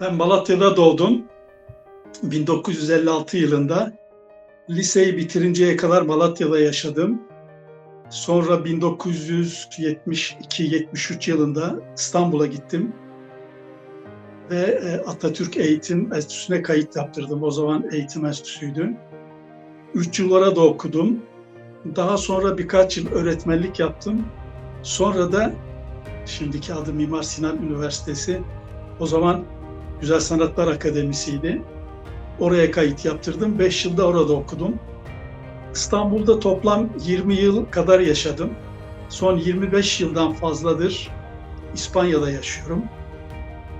Ben Malatya'da doğdum. 1956 yılında. Liseyi bitirinceye kadar Malatya'da yaşadım. Sonra 1972-73 yılında İstanbul'a gittim. Ve e, Atatürk Eğitim Enstitüsü'ne kayıt yaptırdım. O zaman eğitim enstitüsüydü. Üç yıl orada okudum. Daha sonra birkaç yıl öğretmenlik yaptım. Sonra da şimdiki adı Mimar Sinan Üniversitesi. O zaman Güzel Sanatlar Akademisi'ydi. Oraya kayıt yaptırdım. 5 yılda orada okudum. İstanbul'da toplam 20 yıl kadar yaşadım. Son 25 yıldan fazladır İspanya'da yaşıyorum.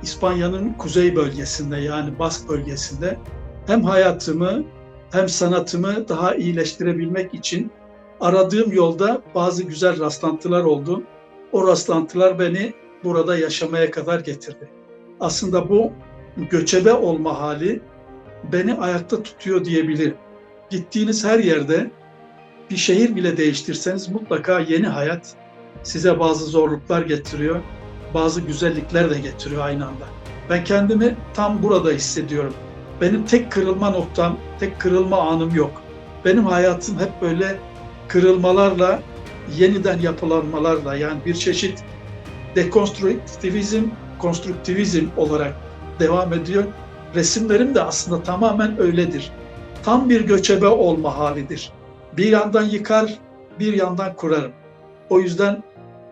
İspanya'nın kuzey bölgesinde yani Bask bölgesinde hem hayatımı hem sanatımı daha iyileştirebilmek için aradığım yolda bazı güzel rastlantılar oldu. O rastlantılar beni burada yaşamaya kadar getirdi. Aslında bu göçebe olma hali beni ayakta tutuyor diyebilirim. Gittiğiniz her yerde bir şehir bile değiştirseniz mutlaka yeni hayat size bazı zorluklar getiriyor, bazı güzellikler de getiriyor aynı anda. Ben kendimi tam burada hissediyorum. Benim tek kırılma noktam, tek kırılma anım yok. Benim hayatım hep böyle kırılmalarla, yeniden yapılanmalarla yani bir çeşit dekonstruktivizm, konstruktivizm olarak devam ediyor. Resimlerim de aslında tamamen öyledir. Tam bir göçebe olma halidir. Bir yandan yıkar, bir yandan kurarım. O yüzden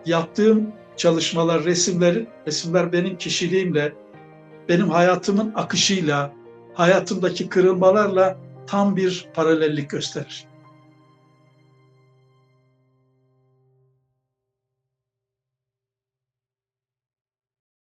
yaptığım çalışmalar, resimler, resimler benim kişiliğimle, benim hayatımın akışıyla, hayatımdaki kırılmalarla tam bir paralellik gösterir.